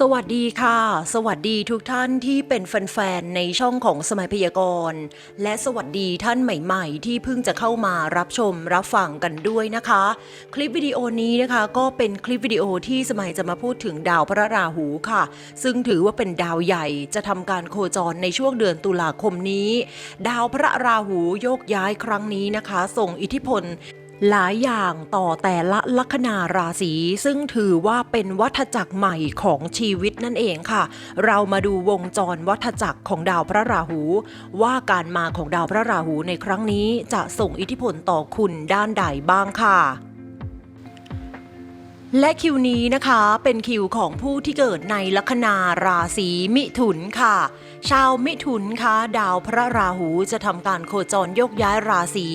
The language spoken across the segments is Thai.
สวัสดีค่ะ สวัสดีทุกท่านที่เป็นแฟนๆในช่องของสมัยพยากรณ์ และสวัสดีท่านใหม่ๆ ที่เพิ่งจะเข้ามารับชมรับฟังกันด้วยนะคะ คลิปวิดีโอนี้นะคะ ก็เป็นคลิปวิดีโอที่สมัยจะมาพูดถึงดาวพระราหูค่ะ ซึ่งถือว่าเป็นดาวใหญ่จะทำการโคจรในช่วงเดือนตุลาคมนี้ ดาวพระราหูโยกย้ายครั้งนี้นะคะ ส่งอิทธิพล หลายอย่างต่อแต่ละลัคนาราศีซึ่งถือว่าเป็นวัฏจักรใหม่ของชีวิตนั่นเองค่ะ เรามาดูวงจรวัฏจักรของดาวพระราหู ว่าการมาของดาวพระราหูในครั้งนี้จะส่งอิทธิพลต่อคุณด้านใดบ้างค่ะและคิวนี้นะคะเป็นคิวของผู้ที่เกิดในลัคนาราศีมิถุนค่ะ ชาวมิถุนคะดาวพระราหูจะทำการโคจรยกย้ายราศี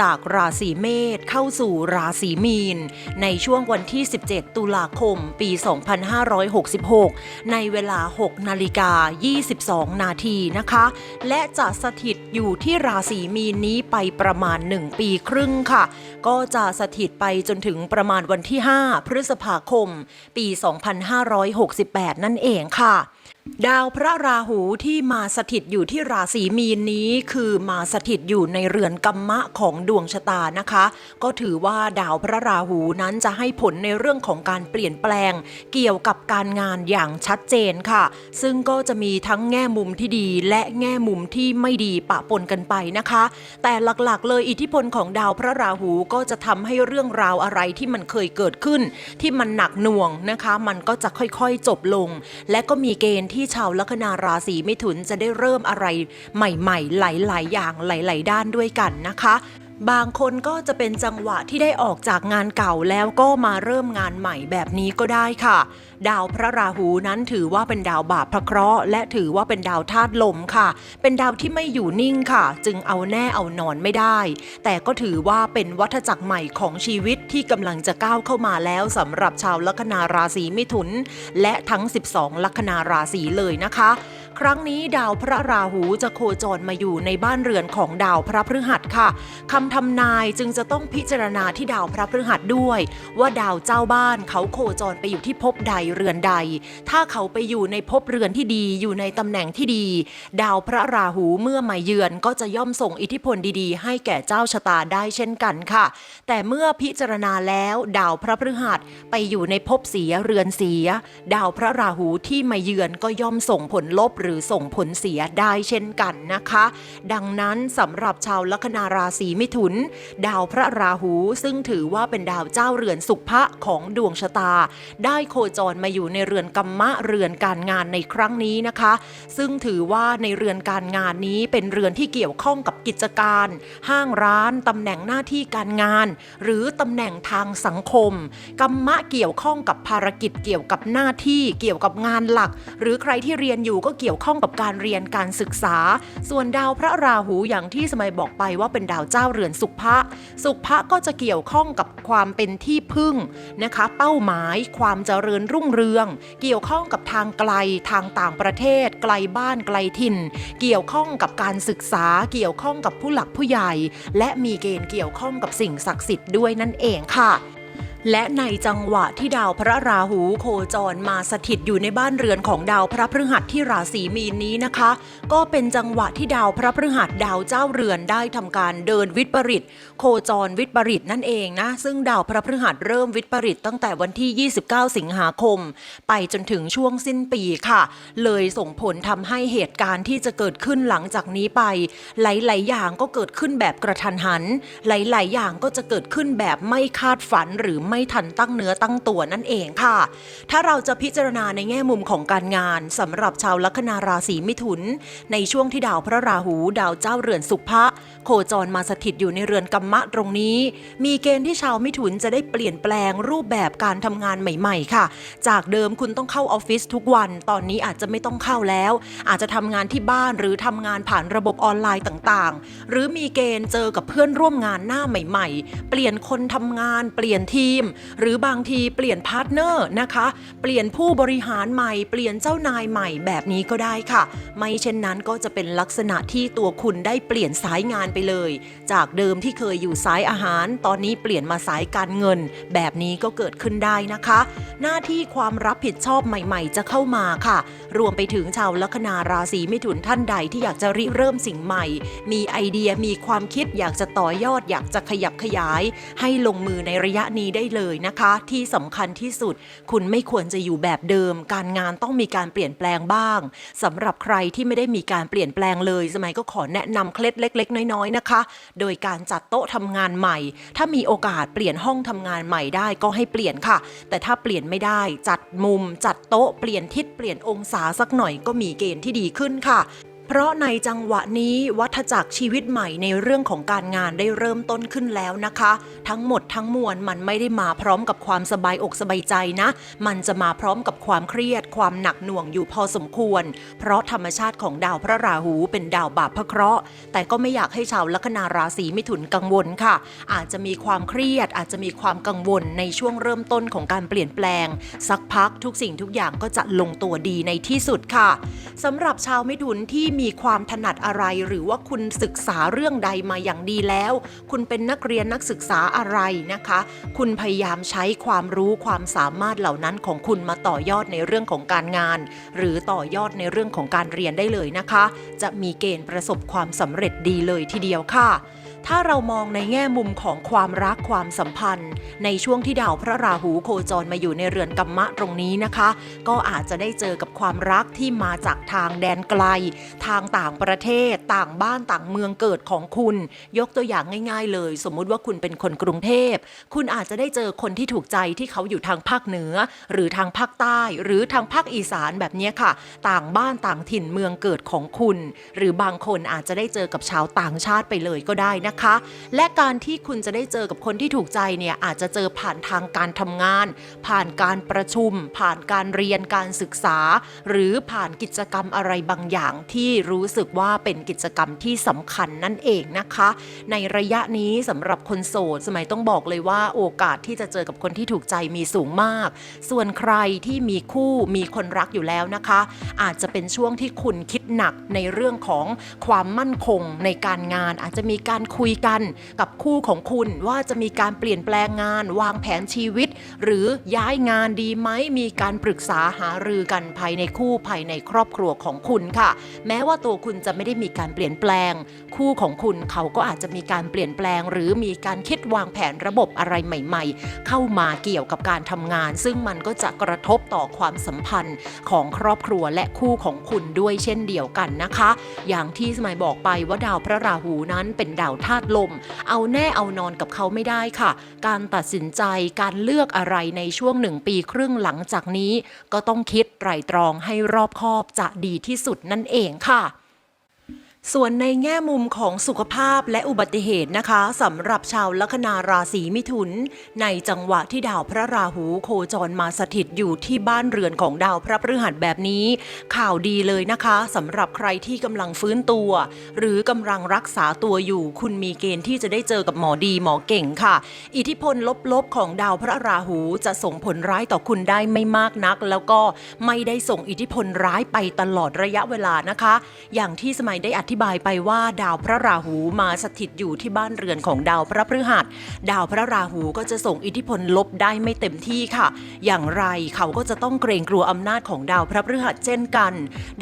จากราศีเมษเข้าสู่ราศีมีน ในช่วงวันที่ 17 ตุลาคม ปี 2566 ในเวลา 6 นาฬิกา 22 นาทีนะคะ และจะสถิตอยู่ที่ราศีมีนนี้ไปประมาณ 1 ปีครึ่งค่ะ ก็จะสถิตไปจนถึงประมาณวันที่ 5 พฤษภาคม ปี 2568 นั่นเองค่ะ ดาวพระราหูที่มาสถิตอยู่ที่ราศีมีนนี้คือมาสถิตอยู่ในเรือนกัมมะของดวงชะตานะคะ ก็ถือว่าดาวพระราหูนั้นจะให้ผลในเรื่องของการเปลี่ยนแปลง เกี่ยวกับการงานอย่างชัดเจนค่ะ ซึ่งก็จะมีทั้งแง่มุมที่ดีและแง่มุมที่ไม่ดีปะปนกันไปนะคะ แต่หลักๆ เลยอิทธิพลของดาวพระราหูก็จะทำให้เรื่องราวอะไรที่มันเคยเกิดขึ้น ที่มันหนักหน่วงนะคะ มันก็จะค่อยๆจบลง และก็มีเกณฑ์ที่ชาวลัคนาราศีมิถุนจะได้เริ่มอะไรใหม่ ๆ หลาย ๆ อย่างหลาย ๆ ด้านด้วยกันนะคะ บางคนก็จะเป็นจังหวะที่ได้ออกจากงานเก่าแล้วก็มาเริ่มงานใหม่แบบนี้ก็ได้ค่ะ ดาวพระราหูนั้นถือว่าเป็นดาวบาปพระเคราะห์และถือว่าเป็นดาวธาตุลมค่ะ เป็นดาวที่ไม่อยู่นิ่งค่ะ จึงเอาแน่เอานอนไม่ได้ แต่ก็ถือว่าเป็นวัฏจักรใหม่ของชีวิตที่กำลังจะก้าวเข้ามาแล้วสำหรับชาวลัคนาราศีมิถุน และทั้ง 12 ลัคนาราศีเลยนะคะ ครั้งนี้ดาวพระราหูจะโคจรมาอยู่ในบ้านเรือนของดาวพระพฤหัสค่ะคำทำนายจึงจะต้องพิจารณาที่ดาวพระพฤหัสด้วย ว่าดาวเจ้าบ้านเขาโคจรไปอยู่ที่ภพใดเรือนใด ถ้าเขาไปอยู่ในภพเรือนที่ดีอยู่ในตำแหน่งที่ดี ดาวพระราหูเมื่อมาเยือนก็จะย่อมส่งอิทธิพลดีๆ ให้แก่เจ้าชะตาได้เช่นกันค่ะ แต่เมื่อพิจารณาแล้วดาวพระพฤหัสไปอยู่ในภพเสียเรือนเสีย ดาวพระราหูที่มาเยือนก็ย่อมส่งผลลบหรือส่งผลเสียได้เช่นกันนะคะ ดังนั้นสำหรับชาวลัคนาราศีมิถุน ดาวพระราหูซึ่งถือว่าเป็นดาวเจ้าเรือนสุภะของดวงชะตา ได้โคจรมาอยู่ในเรือนกัมมะเรือนการงานในครั้งนี้นะคะ ซึ่งถือว่าในเรือนการงานนี้เป็นเรือนที่เกี่ยวข้องกับกิจการ ห้างร้านตำแหน่งหน้าที่การงาน หรือตำแหน่งทางสังคมกัมมะเกี่ยวข้องกับภารกิจเกี่ยวกับหน้าที่เกี่ยวกับงานหลัก หรือใครที่เรียนอยู่ก็เกี่ยวี่ยวข้องกับการเรียนการศึกษา ส่วนดาวพระราหูอย่างที่สมัยบอกไปว่าเป็นดาวเจ้าเรือนสุภะสุภะก็จะเกี่ยวข้องกับความเป็นที่พึ่งนะคะ เป้าหมายความเจริญรุ่งเรือง เกี่ยวข้องกับทางไกลทางต่างประเทศ ไกลบ้านไกลถิ่น เกี่ยวข้องกับการศึกษา เกี่ยวข้องกับผู้หลักผู้ใหญ่ และมีเกณฑ์เกี่ยวข้องกับสิ่งศักดิ์สิทธิ์ด้วยนั่นเองค่ะ และในจังหวะที่ดาวพระราหูโคจรมาสถิตอยู่ในบ้านเรือนของดาวพระพฤหัสที่ราศีมีนนี้นะคะ ก็เป็นจังหวะที่ดาวพระพฤหัสดาวเจ้าเรือนได้ทำการเดินวิปริต โคจรวิปริตนั่นเองนะ ซึ่งดาวพระพฤหัสเริ่มวิปริตตั้งแต่วันที่ 29 สิงหาคม ไปจนถึงช่วงสิ้นปีค่ะ เลยส่งผลทำให้เหตุการณ์ที่จะเกิดขึ้นหลังจากนี้ไป หลาย ๆ อย่างก็เกิดขึ้นแบบกระทันหัน หลาย ๆ อย่างก็จะเกิดขึ้นแบบไม่คาดฝันหรือไม่ทันตั้งเนื้อตั้งตัวนั่นเองค่ะ ถ้าเราจะพิจารณาในแง่มุมของการงานสำหรับชาวลัคนาราศีมิถุน ในช่วงที่ดาวพระราหูดาวเจ้าเรือนสุภะโคจรมาสถิตอยู่ในเรือนกัมมะตรงนี้ มีเกณฑ์ที่ชาวมิถุนจะได้เปลี่ยนแปลงรูปแบบการทำงานใหม่ ๆ ค่ะ จากเดิมคุณต้องเข้าออฟฟิศทุกวัน ตอนนี้อาจจะไม่ต้องเข้าแล้ว อาจจะทำงานที่บ้านหรือทำงานผ่านระบบออนไลน์ต่างๆ หรือมีเกณฑ์เจอกับเพื่อนร่วมงานหน้าใหม่ ๆ เปลี่ยนคนทำงาน เปลี่ยนทีมม หรือบางทีเปลี่ยนพาร์ทเนอร์นะคะ เปลี่ยนผู้บริหารใหม่ เปลี่ยนเจ้านายใหม่แบบนี้ก็ได้ค่ะ ไม่เช่นนั้นก็จะเป็นลักษณะที่ตัวคุณได้เปลี่ยนสายงานไปเลย จากเดิมที่เคยอยู่สายอาหาร ตอนนี้เปลี่ยนมาสายการเงิน แบบนี้ก็เกิดขึ้นได้นะคะ หน้าที่ความรับผิดชอบใหม่ ๆ จะเข้ามาค่ะ รวมไปถึงชาวลัคนาราศีมิถุนท่านใดที่อยากจะริเริ่มสิ่งใหม่ มีไอเดียมีความคิดอยากจะต่อยอดอยากจะขยับขยาย ให้ลงมือในระยะนี้ได้เลยนะคะ ที่สำคัญที่สุด คุณไม่ควรจะอยู่แบบเดิม การงานต้องมีการเปลี่ยนแปลงบ้างสำหรับใครที่ไม่ได้มีการเปลี่ยนแปลงเลย สมัยก็ขอแนะนำเคล็ดเล็ก ๆ น้อยๆนะคะ โดยการจัดโต๊ะทำงานใหม่ ถ้ามีโอกาสเปลี่ยนห้องทำงานใหม่ได้ก็ให้เปลี่ยนค่ะ แต่ถ้าเปลี่ยนไม่ได้ จัดมุม จัดโต๊ะเปลี่ยนทิศเปลี่ยนองศาสักหน่อยก็มีเกณฑ์ที่ดีขึ้นค่ะ เพราะในจังหวะนี้วัฏจักรชีวิตใหม่ในเรื่องของการงานได้เริ่มต้นขึ้นแล้วนะคะ ทั้งหมดทั้งมวลมันไม่ได้มาพร้อมกับความสบายอกสบายใจนะ มันจะมาพร้อมกับความเครียด ความหนักหน่วงอยู่พอสมควร เพราะธรรมชาติของดาวพระราหูเป็นดาวบาปพระเคราะห์แต่ก็ไม่อยากให้ชาวลัคนาราศีมิถุนกังวลค่ะ อาจจะมีความเครียด อาจจะมีความกังวลในช่วงเริ่มต้นของการเปลี่ยนแปลง สักพักทุกสิ่งทุกอย่างก็จะลงตัวดีในที่สุดค่ะสำหรับชาวมิถุนที่มีความถนัดอะไร หรือว่าคุณศึกษาเรื่องใดมาอย่างดีแล้ว คุณเป็นนักเรียนนักศึกษาอะไรนะคะ คุณพยายามใช้ความรู้ความสามารถเหล่านั้นของคุณมาต่อยอดในเรื่องของการงาน หรือต่อยอดในเรื่องของการเรียนได้เลยนะคะ จะมีเกณฑ์ประสบความสำเร็จดีเลยทีเดียวค่ะ ถ้าเรามองในแง่มุมของความรักความสัมพันธ์ ในช่วงที่ดาวพระราหูโคจรมาอยู่ในเรือนกัมมะตรงนี้นะคะ ก็อาจจะได้เจอกับความรักที่มาจากทางแดนไกล ทางต่างประเทศ ต่างบ้านต่างเมืองเกิดของคุณ ยกตัวอย่างง่าย ๆ เลย สมมุติว่าคุณเป็นคนกรุงเทพ คุณอาจจะได้เจอคนที่ถูกใจที่เขาอยู่ทางภาคเหนือ หรือทางภาคใต้ หรือทางภาคอีสานแบบนี้ค่ะ ต่างบ้านต่างถิ่นเมืองเกิดของคุณ หรือบางคนอาจจะได้เจอกับชาวต่างชาติไปเลยก็ได้นะคะและการที่คุณจะได้เจอกับคนที่ถูกใจเนี่ยอาจจะเจอผ่านทางการทำงาน ผ่านการประชุม ผ่านการเรียนการศึกษา หรือผ่านกิจกรรมอะไรบางอย่างที่รู้สึกว่าเป็นกิจกรรมที่สำคัญนั่นเองนะคะ ในระยะนี้สำหรับคนโสดสมัยต้องบอกเลยว่าโอกาสที่จะเจอกับคนที่ถูกใจมีสูงมาก ส่วนใครที่มีคู่มีคนรักอยู่แล้วนะคะ อาจจะเป็นช่วงที่คุณคิดหนักในเรื่องของความมั่นคงในการงานอาจจะมีการคุยกันกับคู่ของคุณว่าจะมีการเปลี่ยนแปลงงาน วางแผนชีวิต หรือย้ายงานดีไหมมีการปรึกษาหารือกันภายในคู่ภายในครอบครัวของคุณค่ะ แม้ว่าตัวคุณจะไม่ได้มีการเปลี่ยนแปลง คู่ของคุณเขาก็อาจจะมีการเปลี่ยนแปลง หรือมีการคิดวางแผนระบบอะไรใหม่ ๆ เข้ามาเกี่ยวกับการทำงาน ซึ่งมันก็จะกระทบต่อความสัมพันธ์ของครอบครัวและคู่ของคุณด้วยเช่นเดียวกันนะคะ อย่างที่สมัยบอกไปว่าดาวพระราหูนั้นเป็นดาวธาตุลม เอาแน่เอานอนกับเขาไม่ได้ค่ะ การตัดสินใจการเลือกอะไรในช่วงหนึ่งปีครึ่งหลังจากนี้ ก็ต้องคิดไตรตรองให้รอบคอบจะดีที่สุดนั่นเองค่ะ ส่วนในแง่มุมของสุขภาพและอุบัติเหตุนะคะสำหรับชาวลัคนาราศีมิถุน ในจังหวะที่ดาวพระราหูโคจรมาสถิตอยู่ที่บ้านเรือนของดาวพระพฤหัสแบบนี้ ข่าวดีเลยนะคะสำหรับใครที่กำลังฟื้นตัว หรือกำลังรักษาตัวอยู่ คุณมีเกณฑ์ที่จะได้เจอกับหมอดีหมอเก่งค่ะ อิทธิพลลบๆของดาวพระราหูจะส่งผลร้ายต่อคุณได้ไม่มากนัก แล้วก็ไม่ได้ส่งอิทธิพลร้ายไปตลอดระยะเวลานะคะ อย่างที่สมัยได้อธิธิบายไปว่าดาวพระราหูมาสถิตอยู่ที่บ้านเรือนของดาวพระพฤหัส ดาวพระราหูก็จะส่งอิทธิพลลบได้ไม่เต็มที่ค่ะ อย่างไรเขาก็จะต้องเกรงกลัวอำนาจของดาวพระพฤหัสเช่นกัน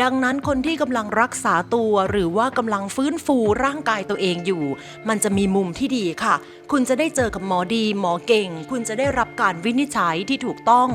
ดังนั้นคนที่กำลังรักษาตัวหรือว่ากำลังฟื้นฟูร่างกายตัวเองอยู่ มันจะมีมุมที่ดีค่ะ คุณจะได้เจอกับหมอดีหมอเก่ง คุณจะได้รับการวินิจฉัยที่ถูกต้อง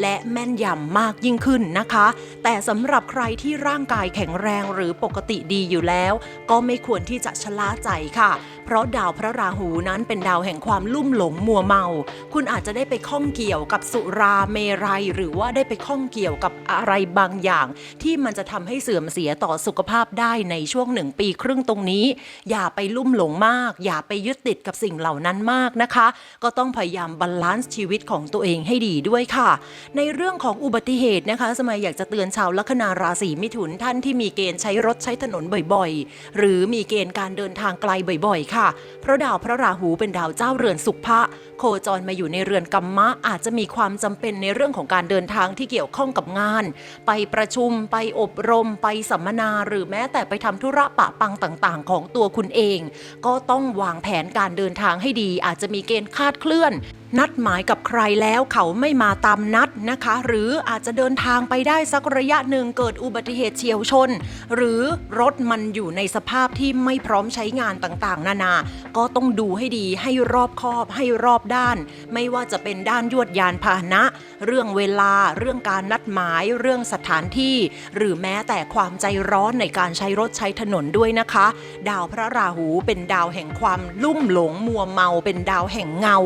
และแม่นยำมากยิ่งขึ้นนะคะ แต่สำหรับใครที่ร่างกายแข็งแรงหรือปกติดีอยู่แล้ว ก็ไม่ควรที่จะชะล่าใจค่ะเพราะดาวพระราหูนั้นเป็นดาวแห่งความลุ่มหลงมัวเมา คุณอาจจะได้ไปข้องเกี่ยวกับสุราเมรัย หรือว่าได้ไปข้องเกี่ยวกับอะไรบางอย่าง ที่มันจะทำให้เสื่อมเสียต่อสุขภาพได้ในช่วงหนึ่งปีครึ่งตรงนี้ อย่าไปลุ่มหลงมาก อย่าไปยึดติดกับสิ่งเหล่านั้นมากนะคะ ก็ต้องพยายามบาลานซ์ชีวิตของตัวเองให้ดีด้วยค่ะ ในเรื่องของอุบัติเหตุนะคะ สมัยอยากจะเตือนชาวลัคนาราศีมิถุนท่านที่มีเกณฑ์ใช้รถใช้ถนนบ่อยๆ หรือมีเกณฑ์การเดินทางไกลบ่อยๆค่ะ เพราะดาวพระราหูเป็นดาวเจ้าเรือนสุภะโคจรมาอยู่ในเรือนกัมมะอาจจะมีความจำเป็นในเรื่องของการเดินทางที่เกี่ยวข้องกับงาน ไปประชุมไปอบรม ไปสัมมนา หรือแม้แต่ไปทำธุระปะปังต่างๆ ของตัวคุณเอง ก็ต้องวางแผนการเดินทางให้ดี อาจจะมีเกณฑ์คาดเคลื่อน นัดหมายกับใครแล้วเขาไม่มาตามนัดนะคะ หรืออาจจะเดินทางไปได้สักระยะหนึ่งเกิดอุบัติเหตุเฉียวชน หรือรถมันอยู่ในสภาพที่ไม่พร้อมใช้งานต่างๆ นานา ก็ต้องดูให้ดีให้รอบคอบให้รอบด้าน ไม่ว่าจะเป็นด้านยวดยานพาหนะ เรื่องเวลา เรื่องการนัดหมาย เรื่องสถานที่ หรือแม้แต่ความใจร้อนในการใช้รถใช้ถนนด้วยนะคะ ดาวพระราหูเป็นดาวแห่งความลุ่มหลงมัวเมาเป็นดาวแห่งเงา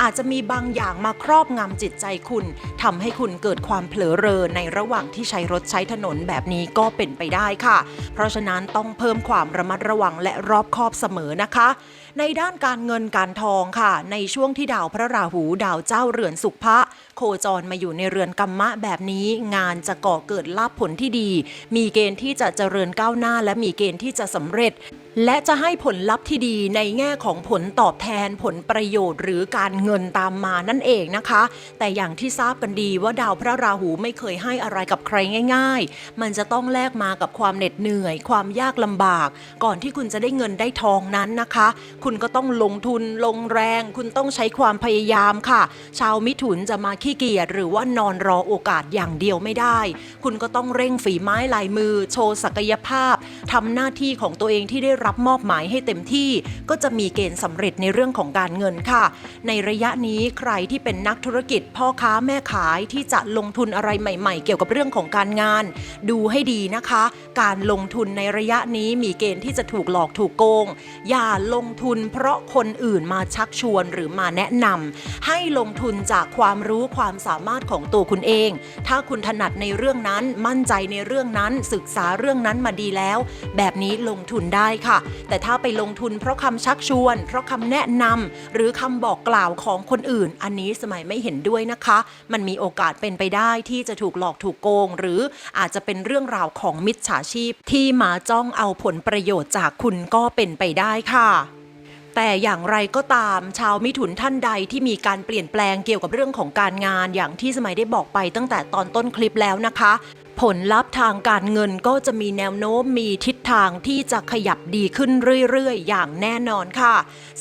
อาจจะมีีบางอย่างมาครอบงำจิตใจคุณทำให้คุณเกิดความเผลอเรอในระหว่างที่ใช้รถใช้ถนนแบบนี้ก็เป็นไปได้ค่ะ เพราะฉะนั้นต้องเพิ่มความระมัดระวังและรอบคอบเสมอนะคะ ในด้านการเงินการทองค่ะ ในช่วงที่ดาวพระราหูดาวเจ้าเรือนสุภะโคจรมาอยู่ในเรือนกัมมะแบบนี้งานจะก่อเกิดลาภผลที่ดี มีเกณฑ์ที่จะเจริญก้าวหน้า และมีเกณฑ์ที่จะสำเร็จ และจะให้ผลลัพธ์ที่ดีในแง่ของผลตอบแทนผลประโยชน์ หรือการเงินตามมานั่นเองนะคะ แต่อย่างที่ทราบกันดีว่าดาวพระราหูไม่เคยให้อะไรกับใครง่าย ๆ มันจะต้องแลกมากับความเหน็ดเหนื่อย ความยากลำบาก ก่อนที่คุณจะได้เงินได้ทองนั้นนะคะ คุณก็ต้องลงทุนลงแรง คุณต้องใช้ความพยายามค่ะ ชาวมิถุนจะมาขี้เกียจหรือว่านอนรอโอกาสอย่างเดียวไม่ได้ คุณก็ต้องเร่งฝีไม้ลายมือ โชว์ศักยภาพทำหน้าที่ของตัวเองที่ได้รับมอบหมายให้เต็มที่ ก็จะมีเกณฑ์สำเร็จในเรื่องของการเงินค่ะ ในระยะนี้ใครที่เป็นนักธุรกิจ พ่อค้าแม่ขายที่จะลงทุนอะไรใหม่ ๆ เกี่ยวกับเรื่องของการงาน ดูให้ดีนะคะ การลงทุนในระยะนี้มีเกณฑ์ที่จะถูกหลอกถูกโกง อย่าลงทุนเพราะคนอื่นมาชักชวนหรือมาแนะนำให้ลงทุนจากความรู้ความสามารถของตัวคุณเอง ถ้าคุณถนัดในเรื่องนั้นมั่นใจในเรื่องนั้นศึกษาเรื่องนั้นมาดีแล้ว แบบนี้ลงทุนได้ค่ะแต่ถ้าไปลงทุนเพราะคำชักชวน เพราะคำแนะนำหรือคำบอกกล่าวของคนอื่น อันนี้สมัยไม่เห็นด้วยนะคะ มันมีโอกาสเป็นไปได้ที่จะถูกหลอกถูกโกง หรืออาจจะเป็นเรื่องราวของมิจฉาชีพ ที่มาจ้องเอาผลประโยชน์จากคุณก็เป็นไปได้ค่ะแต่อย่างไรก็ตามชาวมิถุนท่านใดที่มีการเปลี่ยนแปลงเกี่ยวกับเรื่องของการงานอย่างที่สมัยได้บอกไปตั้งแต่ตอนต้นคลิปแล้วนะคะ ผลลัพธ์ทางการเงินก็จะมีแนวโน้มมีทิศทางที่จะขยับดีขึ้นเรื่อยๆ อย่างแน่นอนค่ะ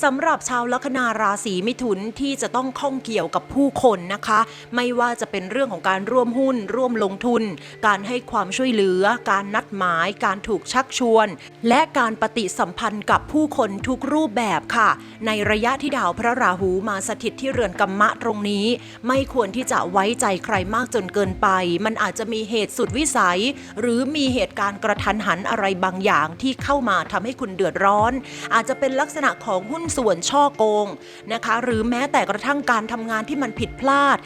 สำหรับชาวลัคนาราศีมิถุนที่จะต้องข้องเกี่ยวกับผู้คนนะคะ ไม่ว่าจะเป็นเรื่องของการร่วมหุ้น ร่วมลงทุน การให้ความช่วยเหลือ การนัดหมาย การถูกชักชวน และการปฏิสัมพันธ์กับผู้คนทุกรูปแบบค่ะ ในระยะที่ดาวพระราหูมาสถิตที่เรือนกัมมะตรงนี้ ไม่ควรที่จะไว้ใจใครมากจนเกินไป มันอาจจะมีเหตุสุดวิสัย หรือมีเหตุการณ์กระทันหันอะไรบางอย่างที่เข้ามาทำให้คุณเดือดร้อน อาจจะเป็นลักษณะของหุ้นส่วนช่อโกงนะคะ หรือแม้แต่กระทั่งการทำงานที่มันผิดพลาด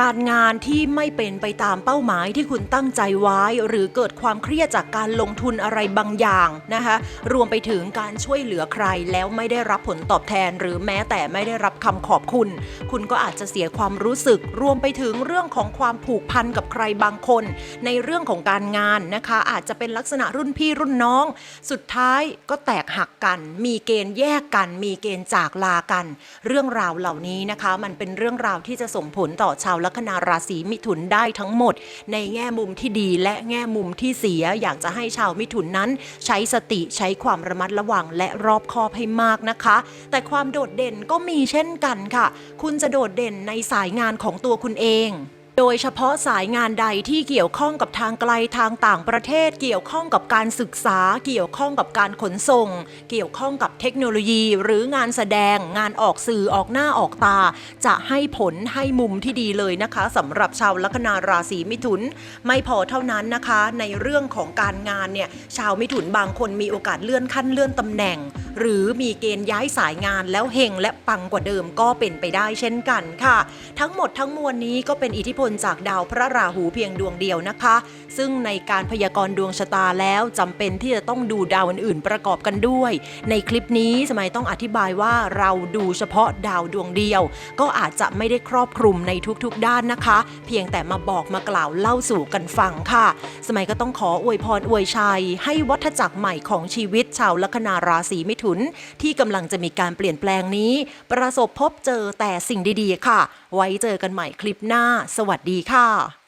การงานที่ไม่เป็นไปตามเป้าหมายที่คุณตั้งใจไว้ หรือเกิดความเครียดจากการลงทุนอะไรบางอย่างนะคะรวมไปถึงการช่วยเหลือใครแล้วไม่ได้รับผลตอบแทน หรือแม้แต่ไม่ได้รับคำขอบคุณ คุณก็อาจจะเสียความรู้สึก รวมไปถึงเรื่องของความผูกพันกับใครบางคน ในเรื่องของการงานนะคะ อาจจะเป็นลักษณะรุ่นพี่รุ่นน้อง สุดท้ายก็แตกหักกัน มีเกณฑ์แยกกัน มีเกณฑ์จากลากัน เรื่องราวเหล่านี้นะคะ มันเป็นเรื่องราวที่จะส่งผลต่อชาวลัคนาราศีมิถุนได้ทั้งหมด ในแง่มุมที่ดีและแง่มุมที่เสีย อยากจะให้ชาวมิถุนนั้น ใช้สติใช้ความระมัดระวังและรอบคอบให้มากนะคะ แต่ความโดดเด่นก็มีเช่นกันค่ะ คุณจะโดดเด่นในสายงานของตัวคุณเอง โดยเฉพาะสายงานใดที่เกี่ยวข้องกับทางไกลทางต่างประเทศ เกี่ยวข้องกับการศึกษา เกี่ยวข้องกับการขนส่ง เกี่ยวข้องกับเทคโนโลยี หรืองานแสดง งานออกสื่อออกหน้าออกตา จะให้ผลให้มุมที่ดีเลยนะคะสำหรับชาวลัคนาราศีมิถุน ไม่พอเท่านั้นนะคะ ในเรื่องของการงานเนี่ยชาวมิถุนบางคนมีโอกาสเลื่อนขั้นเลื่อนตำแหน่งหรือมีเกณฑ์ย้ายสายงานแล้วเฮงและปังกว่าเดิมก็เป็นไปได้เช่นกันค่ะ ทั้งหมดทั้งมวลนี้ก็เป็นอิทธิพลจากดาวพระราหูเพียงดวงเดียวนะคะ ซึ่งในการพยากรณ์ดวงชะตาแล้วจำเป็นที่จะต้องดูดาวอื่นๆ ประกอบกันด้วย ในคลิปนี้สมัยต้องอธิบายว่าเราดูเฉพาะดาวดวงเดียว ก็อาจจะไม่ได้ครอบคลุมในทุกๆ ด้านนะคะ เพียงแต่มาบอกมากล่าวเล่าสู่กันฟังค่ะ สมัยก็ต้องขออวยพรอวยชัย ให้วัฏจักรใหม่ของชีวิตชาวลัคนาราศีมิถุน ที่กำลังจะมีการเปลี่ยนแปลงนี้ ประสบพบเจอแต่สิ่งดีๆ ค่ะ ไว้เจอกันใหม่คลิปหน้า สวัสดีค่ะ